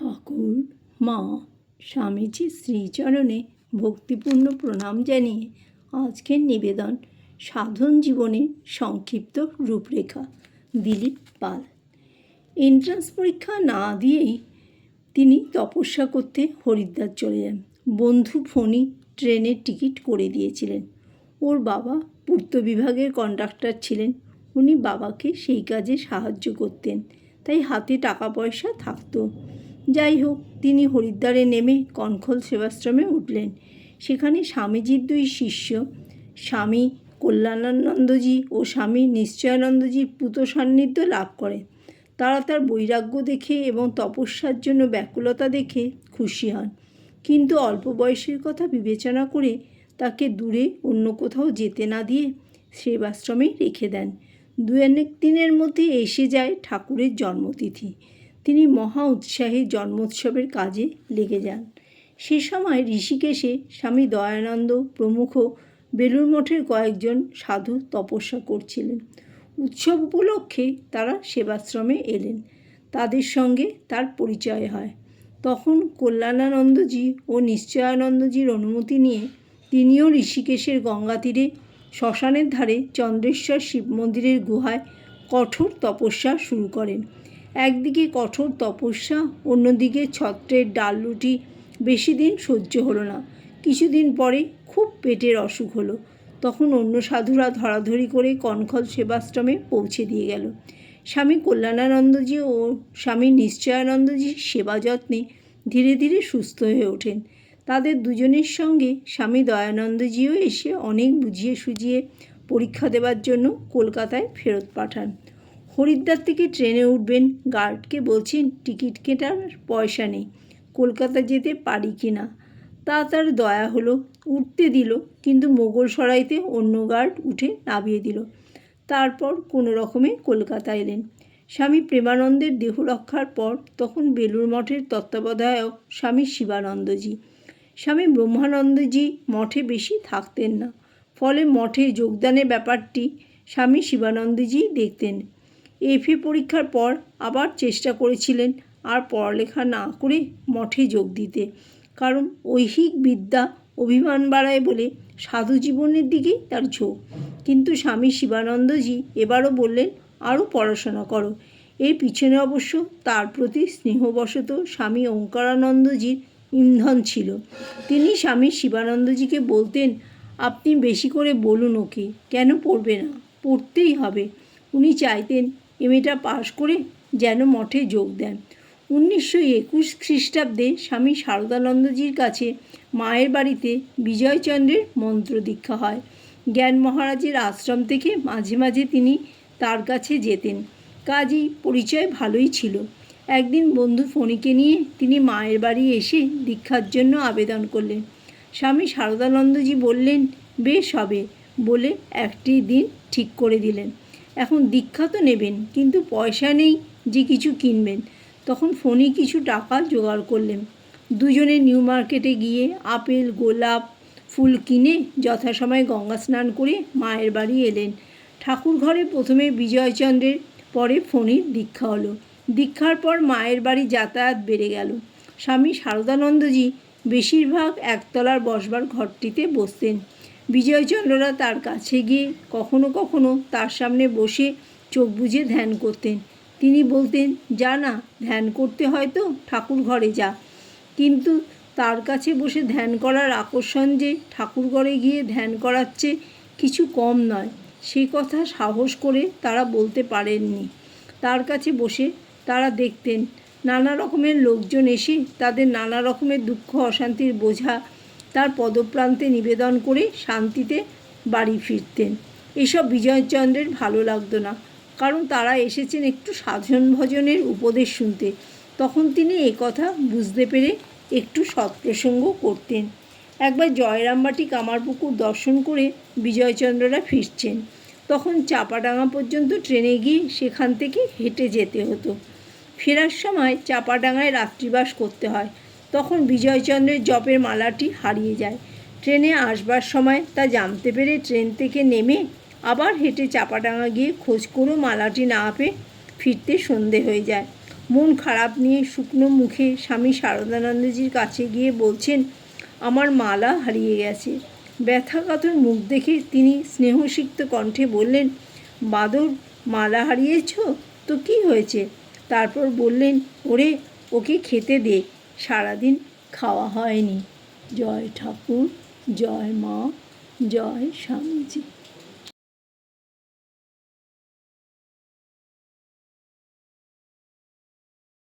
ঠাকুর, মা স্বামীজির শ্রীচরণে ভক্তিপূর্ণ প্রণাম জানিয়ে আজকের নিবেদন সাধন জীবনের সংক্ষিপ্ত রূপরেখা, দিলীপ পাল। এন্ট্রান্স পরীক্ষা না দিয়েই তিনি তপস্যা করতে হরিদ্বার চলে যান। বন্ধু ফণি ট্রেনের টিকিট করে দিয়েছিলেন। ওর বাবা পূর্ত বিভাগের কন্ডাক্টর ছিলেন। উনি বাবাকে সেই কাজে সাহায্য করতেন। তাই হাতে টাকা পয়সা থাকতো। যাই হোক, তিনি হরিদ্বারে নেমে কনখল সেবাশ্রমে উঠলেন। সেখানে স্বামীজির দুই শিষ্য, স্বামী কল্যাণানন্দজি ও স্বামী নিশ্চয়ানন্দজির পুত সান্নিধ্য লাভ করেন। তারা তার বৈরাগ্য দেখে এবং তপস্যার জন্য ব্যাকুলতা দেখে খুশি হন। কিন্তু অল্প বয়সের কথা বিবেচনা করে তাকে দূরে অন্য কোথাও যেতে না দিয়ে সেবাশ্রমেই রেখে দেন। দু এক দিনের মধ্যে এসে যায় ঠাকুরের জন্মতিথি। তিনি মহা উৎসাহে জন্মোৎসবের কাজে লেগে যান। সে সময় ঋষিকেশে স্বামী দয়ানন্দ প্রমুখ বেলুর মঠের কয়েকজন সাধু তপস্যা করছিলেন। উৎসব উপলক্ষে তারা সেবাশ্রমে এলেন। তাদের সঙ্গে তার পরিচয় হয়। তখন কল্যাণানন্দজি ও নিশ্চয়ানন্দজির অনুমতি নিয়ে তিনিও ঋষিকেশের গঙ্গা তীরে, শ্মশানের ধারে চন্দ্রেশ্বর শিব মন্দিরের গুহায় কঠোর তপস্যা শুরু করেন। একদিকে কঠোর তপস্যা, অন্যদিকে ছত্রের ডাল রুটি বেশি দিন সহ্য হলো না। কিছুদিন পরে খুব পেটের অসুখ হলো। তখন অন্য সাধুরা ধরাধরি করে কনখল সেবাশ্রমে পৌঁছে দিয়ে গেল। স্বামী কল্যাণানন্দজি ও স্বামী নিশ্চয়ানন্দজির সেবা যত্নে ধীরে ধীরে সুস্থ হয়ে ওঠেন। তাদের দুজনের সঙ্গে স্বামী দয়ানন্দজিও এসে অনেক বুঝিয়ে সুঝিয়ে পরীক্ষা দেওয়ার জন্য কলকাতায় ফেরত পাঠান। হরিদ্বার থেকে ট্রেনে উঠবেন। গার্ডকে বলছেন, টিকিট কেটার পয়সা নেই। কলকাতা যেতে পারি কি না? তা তার দয়া হলো, উঠতে দিল, কিন্তু মোগল সরাইতে অন্য গার্ড উঠে নামিয়ে দিল। তারপর কোনো রকমে কলকাতা এলেন। স্বামী প্রেমানন্দের দেহ রক্ষার পর তখন বেলুর মঠের তত্ত্বাবধায়ক স্বামী শিবানন্দজি। স্বামী ব্রহ্মানন্দজি মঠে বেশি থাকতেন না। ফলে মঠে যোগদানের ব্যাপারটি স্বামী শিবানন্দজি দেখতেন। এফএ পরীক্ষার পর আবার চেষ্টা করেছিলেন আর পড়ালেখা না করে মঠে যোগ দিতে। কারণ ঐহিক বিদ্যা অভিমান বাড়ায় বলে সাধু জীবনের দিকেই তার ঝোঁক। কিন্তু স্বামী শিবানন্দজি এবারও বললেন, আরও পড়াশোনা করো। এর পিছনে অবশ্য তার প্রতি স্নেহবশত স্বামী ওঙ্কারানন্দজির ইন্ধন ছিল। তিনি স্বামী শিবানন্দজিকে বলতেন, আপনি বেশি করে বলুন ওকে, কেন পড়বে না? পড়তেই হবে। উনি চাইতেন এমএটা পাশ করে যেন মঠে যোগ দেন। উনিশশো একুশ খ্রিস্টাব্দে স্বামী শারদানন্দজির কাছে মায়ের বাড়িতে বিজয়চন্দ্রের মন্ত্র দীক্ষা হয়। জ্ঞান মহারাজের আশ্রম থেকে মাঝে মাঝে তিনি তার কাছে যেতেন। কাজেই পরিচয় ভালোই ছিল। একদিন বন্ধু ফণিকে নিয়ে তিনি মায়ের বাড়ি এসে দীক্ষার জন্য আবেদন করলেন। স্বামী শারদানন্দজি বললেন, বেশ হবে। বলে একটি দিন ঠিক করে দিলেন। এখন দীক্ষা তো নেবেন, কিন্তু পয়সা নেই যে কিছু কিনবেন। তখন ফণি কিছু টাকা জোগাড় করলেন। দুজনে নিউ মার্কেটে গিয়ে আপেল, গোলাপ ফুল কিনে যথাসময়ে গঙ্গা স্নান করে মায়ের বাড়ি এলেন। ঠাকুর ঘরে প্রথমে বিজয়চন্দ্রের, পরে ফণির দীক্ষা হলো। দীক্ষার পর মায়ের বাড়ি যাতায়াত বেড়ে গেল। স্বামী শারদানন্দজি বেশিরভাগ একতলার বসবার ঘরটিতে বসতেন। বিজয়চন্দ্ররা তার কাছে গিয়ে কখনো কখনো তার সামনে বসে চোখ বুজে ধ্যান করতেন। তিনি বলতেন, যা না, ধ্যান করতে হয়তো ঠাকুর ঘরে যা। কিন্তু তার কাছে বসে ধ্যান করার আকর্ষণ যে ঠাকুর ঘরে গিয়ে ধ্যান করাচ্ছে কিছু কম নয়। সেই কথা সাহস করে তারা বলতে পারেননি। তার কাছে বসে তারা দেখতেন, নানা রকমের লোকজন এসে তাদের নানা রকমের দুঃখ অশান্তির বোঝা তার পদপ্রান্তে নিবেদন করে শান্তিতে বাড়ি ফিরতেন। এসব বিজয়চন্দ্রের ভালো লাগতো না, কারণ তারা এসেছেন একটু সাধন ভজনের উপদেশ শুনতে। তখন তিনি এ কথা বুঝতে পেরে একটু সৎপ্রসঙ্গ করতেন। একবার জয়রামবাটি কামারপুকুর দর্শন করে বিজয়চন্দ্ররা ফিরছেন। তখন চাপাডাঙ্গা পর্যন্ত ট্রেনে গিয়ে সেখান থেকে হেঁটে যেতে হতো। ফেরার সময় চাপাডাঙ্গায় রাত্রিবাস করতে হয়। তখন বিজয়চন্দ্রের জপের মালাটি হারিয়ে যায়। ট্রেনে আসবার সময় তা জানতে পেরে ট্রেন থেকে নেমে আবার হেঁটে চাপাডাঙ্গা গিয়ে খোঁজ করেও মালাটি না পেয়ে ফিরতে সন্ধে হয়ে যায়। মন খারাপ নিয়ে শুকনো মুখে স্বামী শারদানন্দজির কাছে গিয়ে বলছেন, আমার মালা হারিয়ে গেছে। ব্যথাকাতর মুখ দেখে তিনি স্নেহসিক্ত কণ্ঠে বললেন, বাদর, মালা হারিয়েছ? তো কি হয়েছে? তারপর বললেন, ওরে, ওকে খেতে দে। সারাদিন খাওয়া হয়নি। জয় ঠাকুর জয় মা জয় স্বামীজি।